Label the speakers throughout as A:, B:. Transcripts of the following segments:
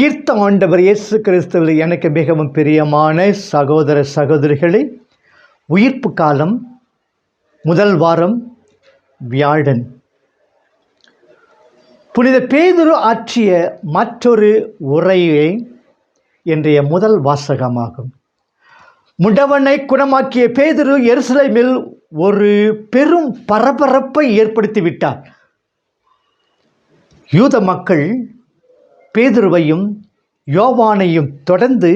A: உயிர்த்த ஆண்டவர் இயேசு கிறிஸ்துவில் எனக்கு மிகவும் பிரியமான சகோதர சகோதரிகளே உயிர்ப்பு காலம் முதல் வாரம் வியாழன். புனித பேதுரு ஆற்றிய மற்றொரு உரையே இன்றைய முதல் வாசகமாகும். முடவனை குணமாக்கிய பேதுரு எருசலேமில் ஒரு பெரும் பரபரப்பை ஏற்படுத்திவிட்டார் யூத மக்கள் பேதுருவையும் யோவானையும் தொடர்ந்து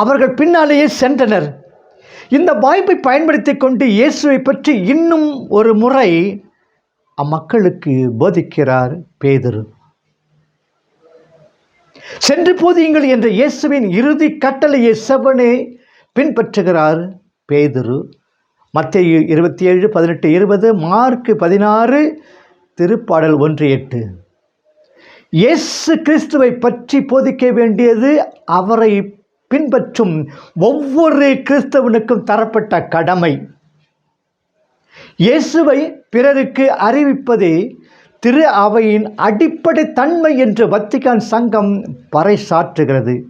A: அவர்கள் பின்னாலேயே சென்றனர். இந்த வாய்ப்பை பயன்படுத்தி கொண்டு இயேசுவை பற்றி இன்னும் ஒரு முறை அம்மக்களுக்கு போதிக்கிறார் பேதுரு. சென்று போதியுங்கள் என்ற இயேசுவின் இறுதி கட்டளையை செவனே பின்பற்றுகிறார் பேதுரு. மத்திய இருபத்தி ஏழு பதினெட்டு இருபது மார்க் பதினாறு திருப்பாடல் ஒன்று எட்டு. இயேசு கிறிஸ்துவை பற்றி போதிக்க வேண்டியது அவரை பின்பற்றும் ஒவ்வொரு கிறிஸ்தவனுக்கும் தரப்பட்ட கடமை. இயேசுவை பிறருக்கு அறிவிப்பதே திரு அவையின் அடிப்படை தன்மை என்று வத்திகான் சங்கம் பறைசாற்றுகிறது.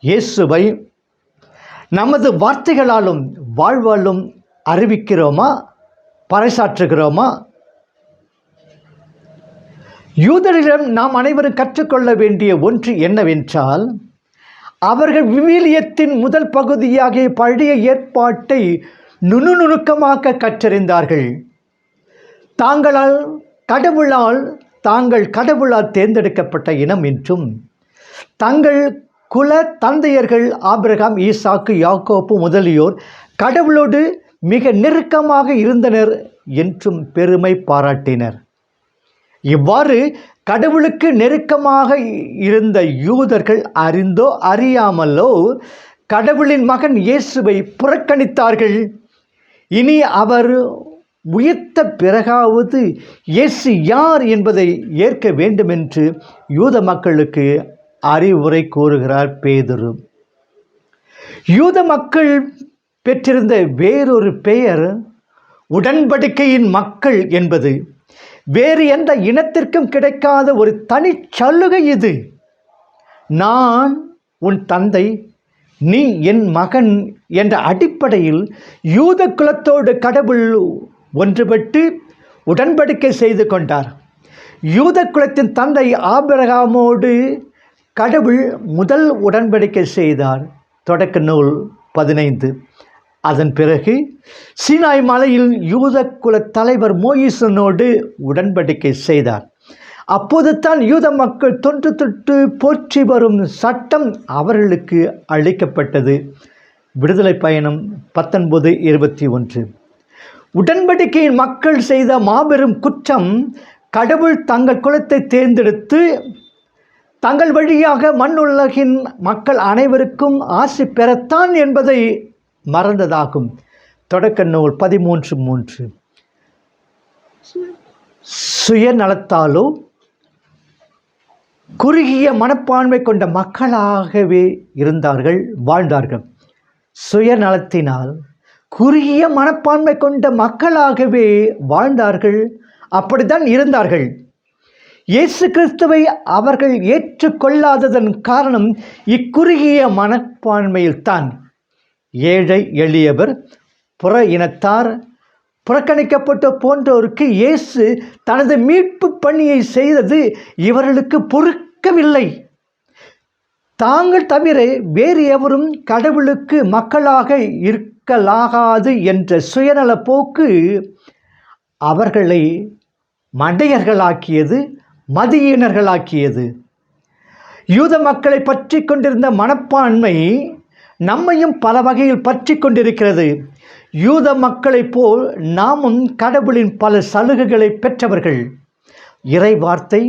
A: இயேசுவை நமது வார்த்தைகளாலும் வாழ்வாலும் அறிவிக்கிறோமா? பறைசாற்றுகிறோமா? யூதரிடம் நாம் அனைவரும் கற்றுக்கொள்ள வேண்டிய ஒன்று என்னவென்றால் அவர்கள் விவிலியத்தின் முதல் பகுதியாகிய பழைய ஏற்பாட்டை நுணுநுணுக்கமாக கற்றறிந்தார்கள். தாங்களால் கடவுளால் தாங்கள் கடவுளால் தேர்ந்தெடுக்கப்பட்ட இனம் என்றும் தங்கள் குல தந்தையர்கள் ஆபிரகாம் ஈசாக்கு யாக்கோப்பு முதலியோர் கடவுளோடு மிக நெருக்கமாக இருந்தனர் என்றும் பெருமை பாராட்டினர். இவ்வாறு கடவுளுக்கு நெருக்கமாக இருந்த யூதர்கள் அறிந்தோ அறியாமலோ கடவுளின் மகன் இயேசுவை புறக்கணித்தார்கள். இனி அவர் உயிர்த்த பிறகாவது இயேசு யார் என்பதை ஏற்க வேண்டுமென்று யூத மக்களுக்கு அறிவுரை கூறுகிறார் பேதுரு. யூத மக்கள் பெற்றிருந்த வேறொரு பெயர் உடன்படிக்கையின் மக்கள் என்பது. வேறு எந்த இனத்திற்கும் கிடைக்காத ஒரு தனிச்சலுகை இது. நான் உன் தந்தை நீ என் மகன் என்ற அடிப்படையில் யூத குலத்தோடு கடவுள் ஒன்றுபட்டு உடன்படிக்கை செய்து கொண்டார். யூத குலத்தின் தந்தை ஆபிரகாமோடு கடவுள் முதல் உடன்படிக்கை செய்தார். தொடக்க நூல் பதினைந்து. அதன் பிறகு சீனாய் மலையில் யூத குல தலைவர் மோயிசனோடு உடன்படிக்கை செய்தார். அப்போது தான் யூத மக்கள் தொன்று தொட்டு போற்றி வரும் சட்டம் அவர்களுக்கு அளிக்கப்பட்டது. விடுதலை பயணம் பத்தொன்பது இருபத்தி ஒன்று. உடன்படிக்கையின் மக்கள் செய்த மாபெரும் குற்றம் கடவுள் தங்கள் குலத்தை தேர்ந்தெடுத்து தங்கள் வழியாக மண்ணுலகின் மக்கள் அனைவருக்கும் ஆசி பெறத்தான் என்பதை மறந்ததாகும். தொடக்க நூல் பதிமூன்று மூன்று. சுயநலத்தாலோ குறுகிய மனப்பான்மை கொண்ட மக்களாகவே இருந்தார்கள் வாழ்ந்தார்கள். சுயநலத்தினால் குறுகிய மனப்பான்மை கொண்ட மக்களாகவே வாழ்ந்தார்கள் அப்படித்தான் இருந்தார்கள். இயேசு கிறிஸ்துவை அவர்கள் ஏற்றுக்கொள்ளாததன் காரணம் இக்குறுகிய மனப்பான்மையில்தான். ஏழை எளியவர் புற இனத்தார் புறக்கணிக்கப்பட்ட போன்றோருக்கு இயேசு தனது மீட்பு பணியை செய்தது இவர்களுக்கு பொறுக்கவில்லை. தாங்கள் தவிர வேறு எவரும் கடவுளுக்கு மக்களாக இருக்கலாகாது என்ற சுயநல போக்கு அவர்களை மடையர்களாக்கியது மதியினர்களாக்கியது. யூத மக்களை பற்றி கொண்டிருந்த மனப்பான்மை நம்மையும் பல வகையில் பற்றி கொண்டிருக்கிறது யூத மக்களைப் போல் நாமும் கடவுளின் பல சலுகைகளை பெற்றவர்கள். இறை வார்த்தை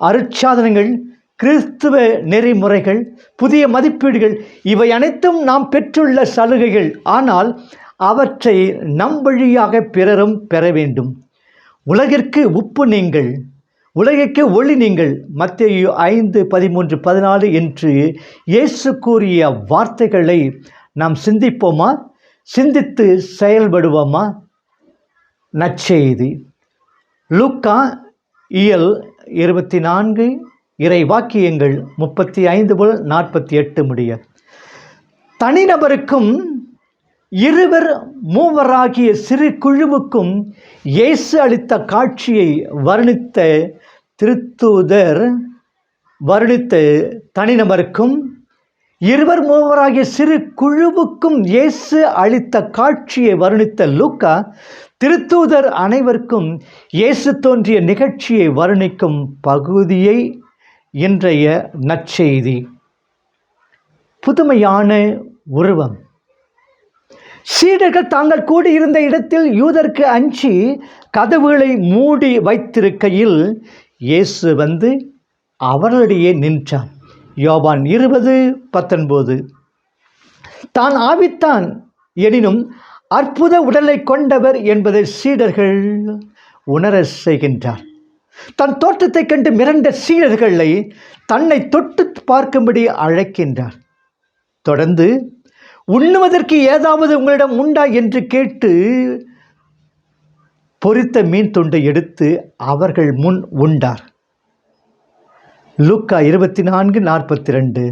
A: அருட்சாதனங்கள் கிறிஸ்துவ நெறிமுறைகள் புதிய மதிப்பீடுகள் இவை அனைத்தும் நாம் பெற்றுள்ள சலுகைகள். ஆனால் அவற்றை நம் வழியாக பிறரும் பெற வேண்டும். உலகிற்கு உப்பு நீங்கள். உலகிற்கு ஒளி நீங்கள். மத்திய ஐந்து பதிமூன்று பதினாலு என்று இயேசு கூறிய வார்த்தைகளை நாம் சிந்திப்போமா? சிந்தித்து செயல்படுவோமா? நற்செய்தி. லூக்கா இயல் இருபத்தி நான்கு இறை வாக்கியங்கள் முப்பத்தி ஐந்து முதல் நாற்பத்தி எட்டு முடிய. தனிநபருக்கும் இருவர் மூவராகிய சிறு குழுவுக்கும் இயேசு அளித்த காட்சியை வர்ணித்த திருத்தூதர் வருணித்த தனிநபருக்கும் இருவர் மூவராகிய சிறு குழுவுக்கும் இயேசு அளித்த காட்சியை வருணித்த லூக்கா திருத்தூதர் அனைவருக்கும் இயேசு தோன்றிய நிகழ்ச்சியை வருணிக்கும் பகுதியை இன்றைய நற்செய்தி. புதுமையான உருவம். சீடர்கள் தாங்கள் கூடியிருந்த இடத்தில் யூதருக்கு அஞ்சி கதவுகளை மூடி வைத்திருக்கையில் இயேசு வந்து அவர்களிடையே நின்றான். யோபான் இருபது பத்தொன்பது. தான் ஆவித்தான் எனினும் அற்புத உடலை கொண்டவர் என்பதை சீடர்கள் உணர செய்கின்றார். தன் தோற்றத்தைக் கண்டு மிரண்ட சீடர்களை தன்னை தொட்டு பார்க்கும்படி அழைக்கின்றார். தொடர்ந்து உண்ணுவதற்கு ஏதாவது உங்களிடம் உண்டா? என்று கேட்டு பொறித்த மீன் துண்டை எடுத்து அவர்கள் முன் உண்டார். லுக்கா இருபத்தி நான்கு நாற்பத்தி ரெண்டு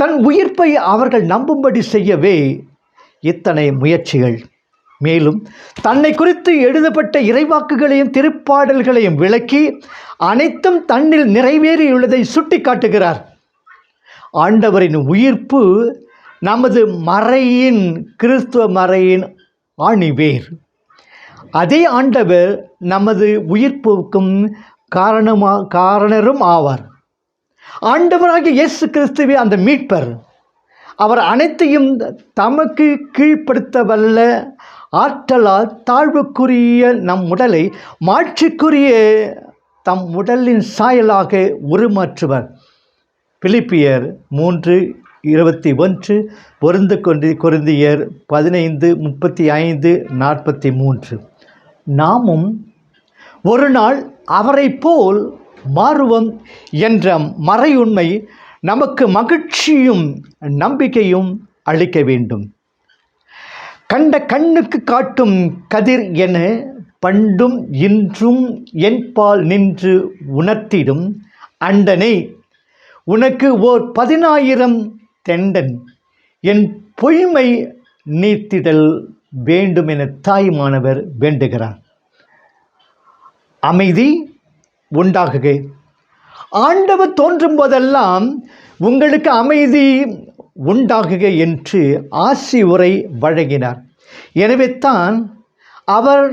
A: தன் உயிர்ப்பை அவர்கள் நம்பும்படி செய்யவே இத்தனை முயற்சிகள். மேலும் தன்னை குறித்து எழுதப்பட்ட இறைவாக்குகளையும் திருப்பாடல்களையும் விளக்கி அனைத்தும் தன்னில் நிறைவேறியுள்ளதை சுட்டி காட்டுகிறார் ஆண்டவரின் உயிர்ப்பு நமது மறையின் கிறிஸ்துவ மறையின் ஆணிவேர். அதே ஆண்டவர் நமது உயிர்ப்புக்கும் காரணமா காரணரும் ஆவார். ஆண்டவராகிய இயேசு கிறிஸ்துவே அந்த மீட்பர். அவர் அனைத்தையும் தமக்கு கீழ்ப்படுத்த வல்ல ஆற்றலால் தாழ்வுக்குரிய நம் உடலை மாற்றிக்குரிய தம் உடலின் சாயலாக உருமாற்றுவர். பிலிப்பியர் மூன்று இருபத்தி ஒன்று பொருந்து கொண்டு கொருந்தியர் பதினைந்து முப்பத்தி ஐந்து நாற்பத்தி மூன்று. நாமும் ஒரு நாள் அவரைப் போல் மாறுவோம் என்ற மறையுண்மை நமக்கு மகிழ்ச்சியும் நம்பிக்கையும் அளிக்க வேண்டும். கண்ட கண்ணுக்கு காட்டும் கதிர் என பண்டும் இன்றும் என்பால் நின்று உணர்த்திடும் அண்டனை உனக்கு ஓர் பதினாயிரம் தெண்டன். என் பொய்மை நீத்திடல் வேண்டும் என தாய்மானவர் வேண்டுகிறார். அமைதி உண்டாகுக. ஆண்டவர் தோன்றும் போதெல்லாம் உங்களுக்கு அமைதி உண்டாகுக என்று ஆசி உரை வழங்கினார். எனவே தான் அவர்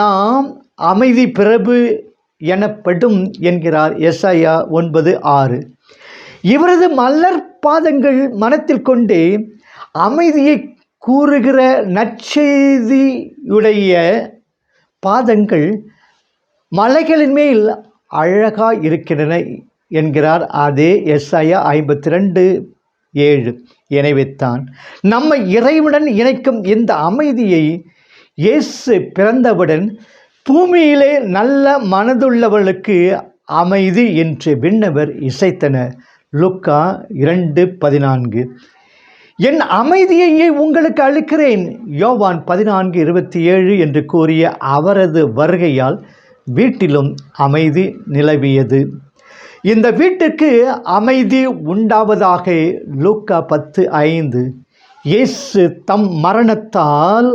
A: நாம் அமைதி பிரபு எனப்படும் என்கிறார் எஸ்ஐயா ஒன்பது ஆறு. இவரது மலர் பாதங்கள் மனத்தில் கொண்டே அமைதியை கூறுகிற நற்செய்தியுடைய பாதங்கள் மலைகளின் மேல் அழகாக இருக்கின்றன என்கிறார் அதே எஸ்ஐயா ஐம்பத்தி ரெண்டு ஏழு. எனவே தான் நம்மை இறைவுடன் இணைக்கும் இந்த அமைதியை இயேசு பிறந்தவுடன் பூமியிலே நல்ல மனதுள்ளவர்களுக்கு அமைதி என்று விண்ணவர் இசைத்தனர். லுக்கா இரண்டு பதினான்கு. என் அமைதியையே உங்களுக்கு அளிக்கிறேன். யோவான் பதினான்கு இருபத்தி ஏழு என்று கூறிய அவரது வருகையால் வீட்டிலும் அமைதி நிலவியது. இந்த வீட்டுக்கு அமைதி உண்டாவதாக லூக்கா பத்து ஐந்து. இயேசு தம் மரணத்தால்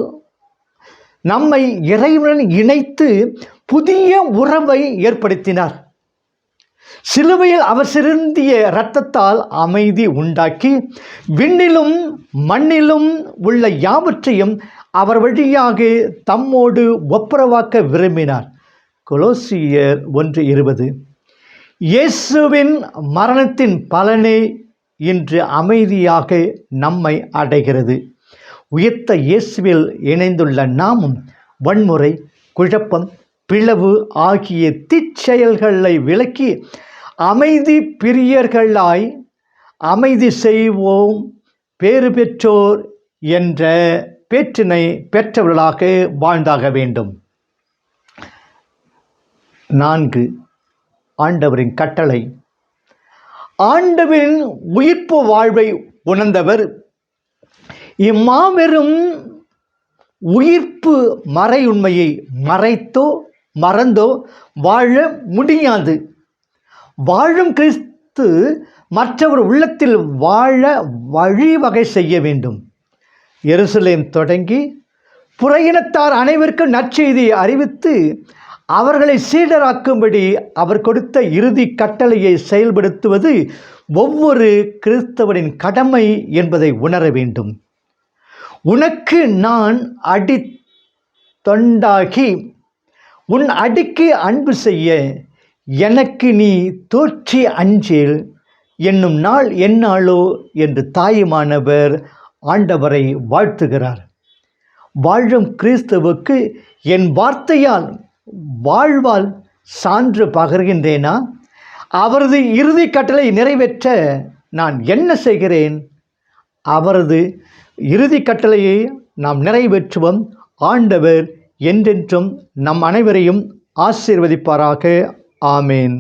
A: நம்மை இறைவுடன் இணைத்து புதிய உறவை ஏற்படுத்தினார். சிலுவையில் அவர் சிருந்திய இரத்தத்தால் அமைதி உண்டாக்கி விண்ணிலும் மண்ணிலும் உள்ள யாவற்றையும் அவர் வழியாக தம்மோடு ஒப்புரவாக்க விரும்பினார். கொலோசியர் ஒன்று இருபது. இயேசுவின் மரணத்தின் பலனே இன்று அமைதியாக நம்மை அடைகிறது. உயர்த்த இயேசுவில் இணைந்துள்ள நாமும் வன்முறை குழப்பம் பிளவு ஆகிய தீச்செயல்களை விலக்கி அமைதி பிரியர்களாய் அமைதி செய்வோம். பேறு பெற்றோர் என்ற பேற்றினை பெற்றவர்களாக வாழ்ந்தாக வேண்டும். நான்கு ஆண்டவரின் கட்டளை. ஆண்டவரின் உயிர்ப்பு வாழ்வை உணர்ந்தவர் இம்மாபெரும் உயிர்ப்பு மறையுண்மையை மறைத்தோ மறந்தோ வாழ முடியாது. வாழும் கிறிஸ்து மற்றவர் உள்ளத்தில் வாழ வழிவகை செய்ய வேண்டும். எருசலேம் தொடங்கி புறையினத்தார் அனைவருக்கும் நற்செய்தியை அறிவித்து அவர்களை சீடராக்கும்படி அவர் கொடுத்த இறுதி கட்டளையை செயல்படுத்துவது ஒவ்வொரு கிறிஸ்தவனின் கடமை என்பதை உணர வேண்டும். உனக்கு நான் அடி தொண்டாகி உன் அடிக்கு அன்பு செய்ய எனக்கு நீ தோற்றி அஞ்சேல். என்னும் நாள் என்னாளோ என்று தாயுமானவர் ஆண்டவரை வாழ்த்துகிறார். வாழும் கிறிஸ்துவுக்கு என் வார்த்தையால் வாழ்வால் சான்று பகர்கின்றேனா? அவரது இறுதி கட்டளை நிறைவேற்ற நான் என்ன செய்கிறேன்? அவரது இறுதி கட்டளையை நாம் நிறைவேற்றுவோம். ஆண்டவர் என்றென்றும் நம் அனைவரையும் ஆசீர்வதிப்பாராக. ஆமேன்.